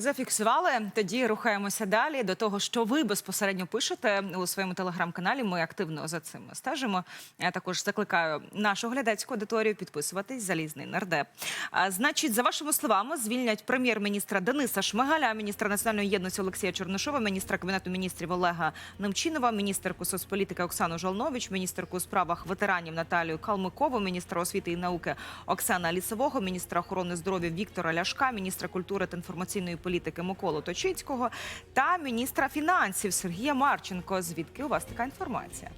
Зафіксували. Тоді рухаємося далі до того, що ви безпосередньо пишете у своєму телеграм-каналі. Ми активно за цим стежимо. Я також закликаю нашу глядацьку аудиторію підписуватись залізний нардеп. А, значить, за вашими словами, звільнять прем'єр-міністра Дениса Шмигаля, міністра національної єдності Олексія Чорнишова, міністра кабінету міністрів Олега Немчинова, міністерку соцполітики Оксану Жолнович, міністерку у справах ветеранів Наталію Калмикову, міністра освіти і науки Оксана Лісового, міністра охорони здоров'я Віктора Ляшка, міністра культури та інформаційної політики Миколу Точицького та міністра фінансів Сергія Марченко. Звідки у вас така інформація?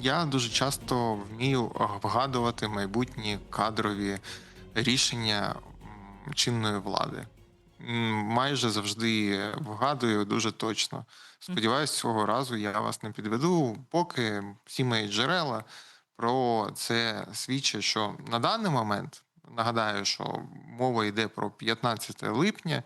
Я дуже часто вмію вгадувати майбутні кадрові рішення чинної влади. Майже завжди вгадую дуже точно. Сподіваюсь, цього разу я вас не підведу, поки всі мої джерела про це свідчать, що на даний момент нагадаю, що мова йде про 15 липня.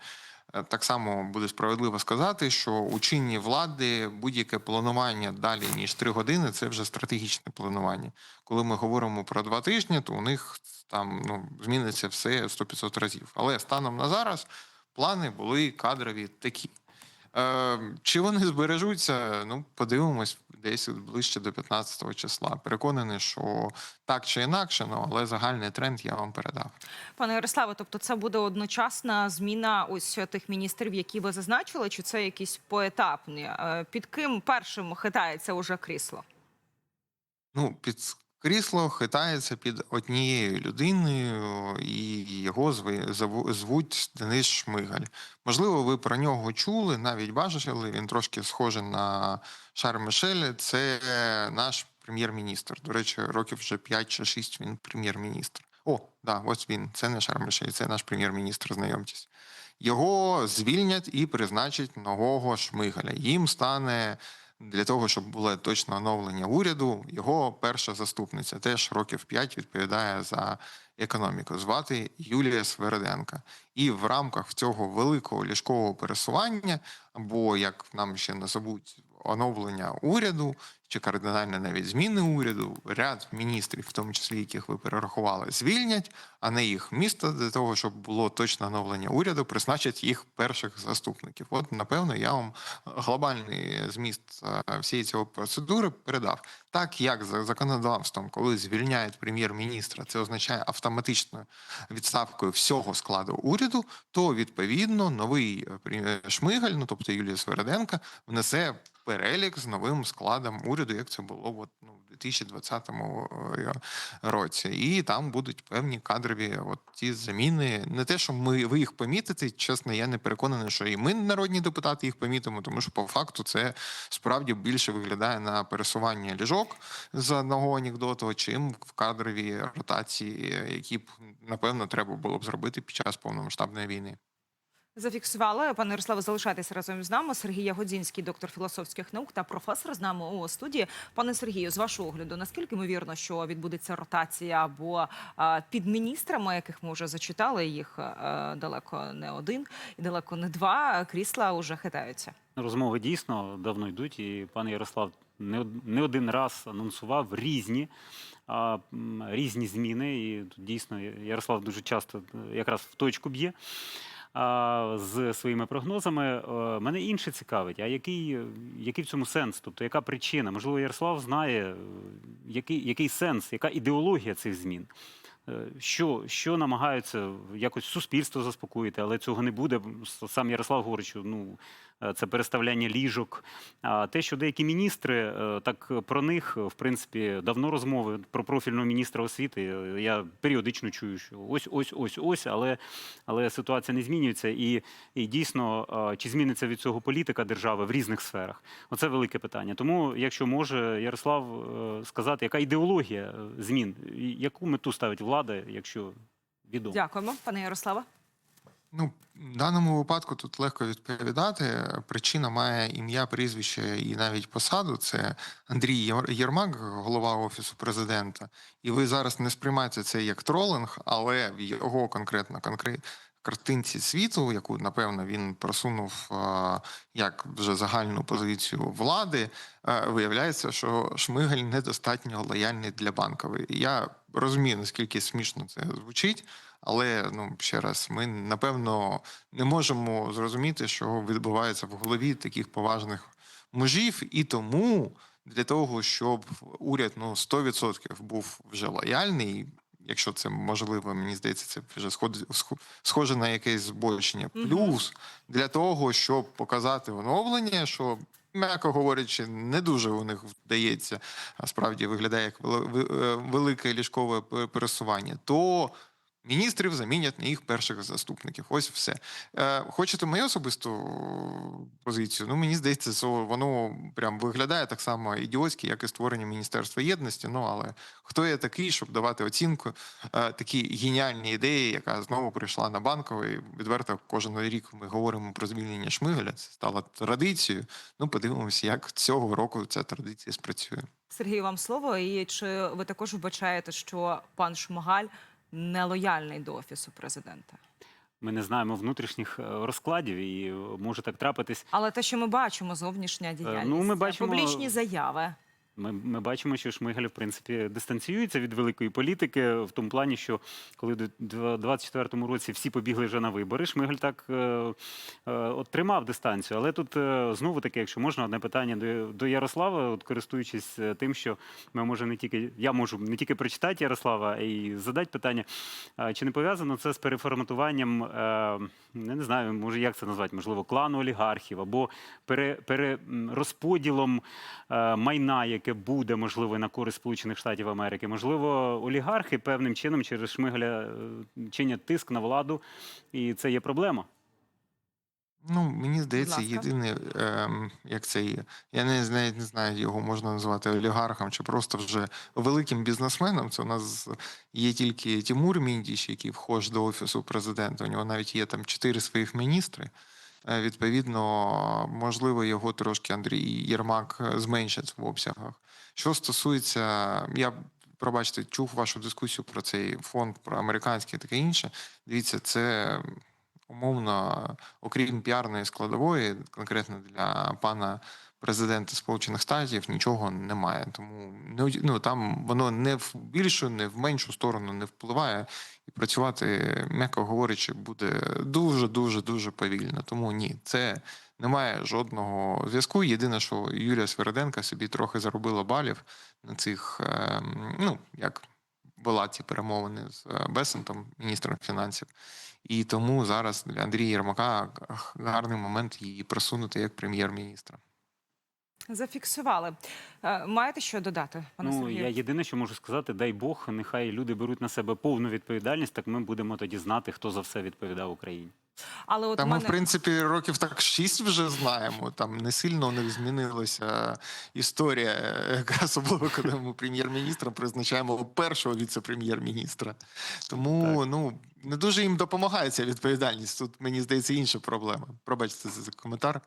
Е, Так само буде справедливо сказати, що у чинній влади будь-яке планування далі ніж три години це вже стратегічне планування. Коли ми говоримо про два тижні, то у них там ну зміниться все 100-500 разів. Але станом на зараз плани були кадрові такі. Е, чи вони збережуться? Ну, подивимось десь ближче до 15 числа. Переконаний, що так чи інакше, ну але загальний тренд я вам передав. Пане Ярославе, тобто це буде одночасна зміна ось тих міністрів, які ви зазначили, чи це якісь поетапні? Е, Під ким першим хитається уже крісло? Ну, під крісло хитається під однією людиною, і його звуть Денис Шмигаль. Можливо, ви про нього чули, навіть бачили. Він трошки схожий на Шар Мишель. Це наш прем'єр-міністр. До речі, років вже 5 чи 6 він прем'єр-міністр. О, да, ось він. Це не Шар Мишель, це наш прем'єр-міністр. Знайомтесь. Його звільнять і призначать нового Шмигаля. Їм стане для того, щоб було точне оновлення уряду, його перша заступниця теж років 5 відповідає за економіку. Звати Юлія Свериденка. І в рамках цього великого ліжкового пересування, або як нам ще назовуть оновлення уряду, чи кардинальне навіть зміни уряду, ряд міністрів, в тому числі яких ви перерахували, звільнять, а не їх місто для того, щоб було точне оновлення уряду, призначать їх перших заступників. От, напевно, я вам глобальний зміст е, всієї цієї процедури передав. Так як за законодавством, коли звільняють прем'єр-міністра, це означає автоматичною відставкою всього складу уряду, то відповідно новий е, прем'єр- Шмигаль, ну тобто Юлія Свериденка, внесе перелік з новим складом уряду, як це було ну, в 2020 е, році. І там будуть певні кадрові от ті заміни. Не те, що ми ви їх помітите, чесно, я не переконаний, що і ми, народні депутати, їх помітимо, тому що по факту це справді більше виглядає на пересування ліжок з одного анекдоту, чим в кадрові ротації, які б напевно треба було б зробити під час повномасштабної війни. Зафіксували пане Ярославе, залишайтеся разом з нами. Сергій Ягодзінський, доктор філософських наук та професор з нами у студії. Пане Сергію, з вашого огляду, наскільки ймовірно, що відбудеться ротація або під міністрами, яких ми вже зачитали, їх далеко не один і далеко не два крісла вже хитаються. Розмови дійсно давно йдуть, і пан Ярослав не, один раз анонсував різні, різні зміни. І тут дійсно Ярослав дуже часто якраз в точку б'є. З своїми прогнозами Е, мене інше цікавить. А який, який в цьому сенс? Тобто, яка причина? Можливо, Ярослав знає, е, який, який сенс, яка ідеологія цих змін? Е, Що, що намагаються якось суспільство заспокоїти, але цього не буде. Сам Ярослав говорить, що ну це переставляння ліжок. А те, що деякі міністри, е, так про них в принципі давно розмови про профільного міністра освіти. е, Я періодично чую, що ось, ось, ось, ось, але, але ситуація не змінюється. І, і дійсно, е, чи зміниться від цього політика держави в різних сферах? Оце велике питання. Тому, якщо може Ярослав е, сказати, яка ідеологія е, змін, яку мету ставить влада, якщо відомо. Дякуємо, пане Ярославе. Ну, в даному випадку тут легко відповідати. Причина має ім'я, прізвище і навіть посаду. Це Андрій Єрмак, голова офісу президента. І ви зараз не сприймаєте це як тролинг, але в його конкретно конкрет картинці світу, яку напевно він просунув як вже загальну позицію влади, е, виявляється, що Шмигаль недостатньо лояльний для банкової. Я розумію, наскільки смішно це звучить, Але ну ще раз, ми напевно не можемо зрозуміти, що відбувається в голові таких поважних мужів, і тому для того, щоб уряд ну 100% був вже лояльний. Якщо це можливо, мені здається, це вже схоже на якесь збочення. Плюс для того, щоб показати оновлення, що, м'яко говорячи, не дуже у них вдається, а справді виглядає як е, велике ліжкове пересування, то міністрів замінять на їх перших заступників. Ось все. Е, хочете мою особисту позицію? Ну, мені здається, що воно прям виглядає так само ідіотськи, як і створення Міністерства єдності. Ну, але хто я такий, щоб давати оцінку е, такій геніальній ідеї, яка знову прийшла на банковий. Відверто кожен рік ми говоримо про звільнення Шмигаля. Це стало традицією. Ну, подивимося, як цього року ця традиція спрацює. Сергій, вам слово. І чи ви також вбачаєте, що пан Шмигаль нелояльний до офісу президента? Ми не знаємо внутрішніх е, розкладів, і е, може так трапитись. Але те, що ми бачимо, зовнішня діяльність, ну, ми е, бачимо- публічні заяви. Ми, ми бачимо, що Шмигаль, в принципі, дистанціюється від великої політики в тому плані, що коли до 24-му році всі побігли вже на вибори, Шмигаль так е, е, от тримав дистанцію. Але тут е, знову таки, якщо можна, одне питання до, до Ярослава, от користуючись е, тим, що ми може не тільки я можу не тільки прочитати Ярослава, а й задати питання. А Чи не пов'язано це з переформатуванням, е, я не знаю, може як це назвати, можливо, клану олігархів або пере, пере, е, майна, яке буде можливо на користь Сполучених Штатів Америки. Можливо, олігархи певним чином через Шмигаля е, чинять тиск на владу, і це є проблема. Ну, мені здається, єдине, ем, як це є. Я не знаю, не знаю, його можна назвати олігархом чи просто вже великим бізнесменом. Це у нас є тільки Тимур Міндіч, який вхож до офісу президента. У нього навіть є там чотири своїх міністри. Е, Відповідно, можливо, його трошки Андрій Єрмак е, зменшить в обсягах. Що стосується, я пробачте, чув вашу дискусію про цей фонд, про американський і таке інше. Дивіться, це умовно, окрім піарної складової, конкретно для пана президента Сполучених Штатів, нічого немає. Тому ну, там воно не в більшу, не в меншу сторону не впливає, і працювати, м'яко говорячи, буде дуже, дуже, дуже повільно. Тому ні, це немає жодного зв'язку. Єдине, що Юлія Свериденка собі трохи заробила балів на цих, ем, ну як була ці перемовини з е, Бесентом, міністром фінансів. І тому зараз для Андрія Єрмака гарний момент її просунути як прем'єр-міністра. Зафіксували. Е, Маєте що додати, пане ну Сергію? я єдине, що можу сказати, дай Бог, нехай люди беруть на себе повну відповідальність. Так ми будемо тоді знати, хто за все відповідав Україні. Але от Та мене... ми, в принципі, років так шість вже знаємо. Там не сильно у них змінилася історія, е, особливо, коли ми прем'єр-міністром призначаємо першого віце-прем'єр-міністра. Тому ну не дуже їм допомагає ця відповідальність. Тут мені здається інша проблема. Пробачте за коментар.